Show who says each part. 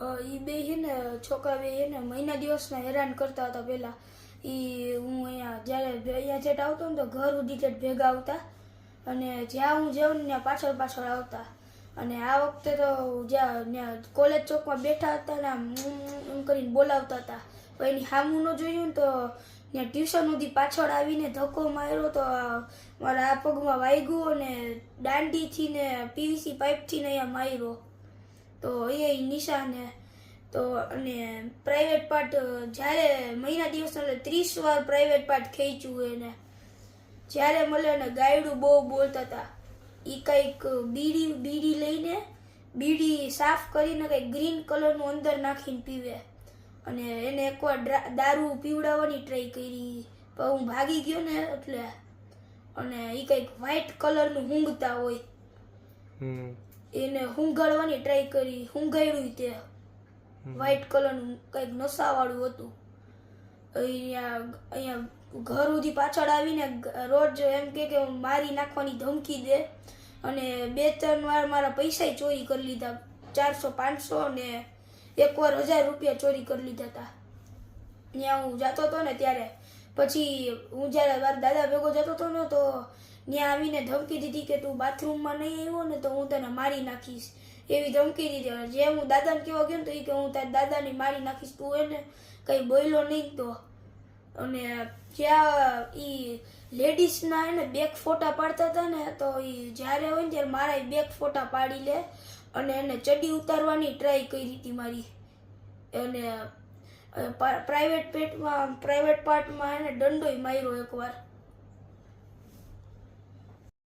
Speaker 1: એ બે છે ને, છોકરા બે છે ને, મહિના દિવસના હેરાન કરતા હતા પહેલા. એ હું અહીંયા, જ્યારે અહીંયા જેટ આવતો ને તો ઘર સુધી જેટ ભેગા આવતા. અને જ્યાં હું જાઉં ત્યાં પાછળ પાછળ આવતા. અને આ વખતે તો જ્યાં કોલેજ ચોકમાં બેઠા હતા ને આમ કરીને બોલાવતા હતા. એની સામું ન જોયું તો ત્યાં ટ્યુશન સુધી પાછળ આવીને ધક્કો માર્યો તો મારા આ પગમાં વાગ્યું અને દાંડીથી ને પીવીસી પાઇપથી ને અહીંયા માર્યો. તો એ નિશાને તો અને પ્રાઇવેટ પાર્ટ જ્યારે મહિના દિવસ ત્રીસ વાર પ્રાઇવેટ પાર્ટ ખેંચ્યું એને, જ્યારે મળે ને ગાયડું બહુ બોલતા હતા. એ કંઈક બીડી બીડી લઈને બીડી સાફ કરીને કંઈક ગ્રીન કલરનું અંદર નાખીને પીવે. અને એને એકવાર દારૂ પીવડાવવાની ટ્રાય કરી. પણ હું ભાગી ગયો ને એટલે, અને એ કંઈક વ્હાઈટ કલરનું ઊંઘતા હોય.
Speaker 2: હમ.
Speaker 1: એને હુંગાડવાની ટ્રાય કરી હુંગાડ્યું તે. વ્હાઈટ કલરનું કંઈક નશાવાળું હતું. અહીંયા અહીંયા ઘર સુધી પાછળ આવીને રોજ એમ કે કે મારી નાખવાની ધમકી દે. અને બે ત્રણ વાર મારા પૈસા ચોરી કરી લીધા. ચારસો પાંચસો ને એકવાર હજાર રૂપિયા ચોરી કરી લીધા હતા ત્યાં હું જતો હતો ને ત્યારે. પછી હું જ્યારે મારા દાદા ભેગો જતો હતો ને તો ત્યાં આવીને ધમકી દીધી કે તું બાથરૂમમાં નહીં આવ્યો ને તો હું તને મારી નાખીશ. એવી ધમકી દીધી. જે હું દાદાને કહેવા ગયો ને તો એ કે હું તારા દાદાને મારી નાખીશ. તું એને કંઈ બોલ્યો નહીં તો. અને જ્યાં એ લેડીઝના એને બેક ફોટા પાડતા હતા ને તો એ જ્યારે હોય ને ત્યારે મારા બેક ફોટા પાડી લે. અને એને ચડી ઉતારવાની ટ્રાય કરી હતી મારી. અને પ્રાઇવેટ પેટમાં પ્રાઇવેટ પાર્ટમાં એને દંડોય માર્યો એકવાર.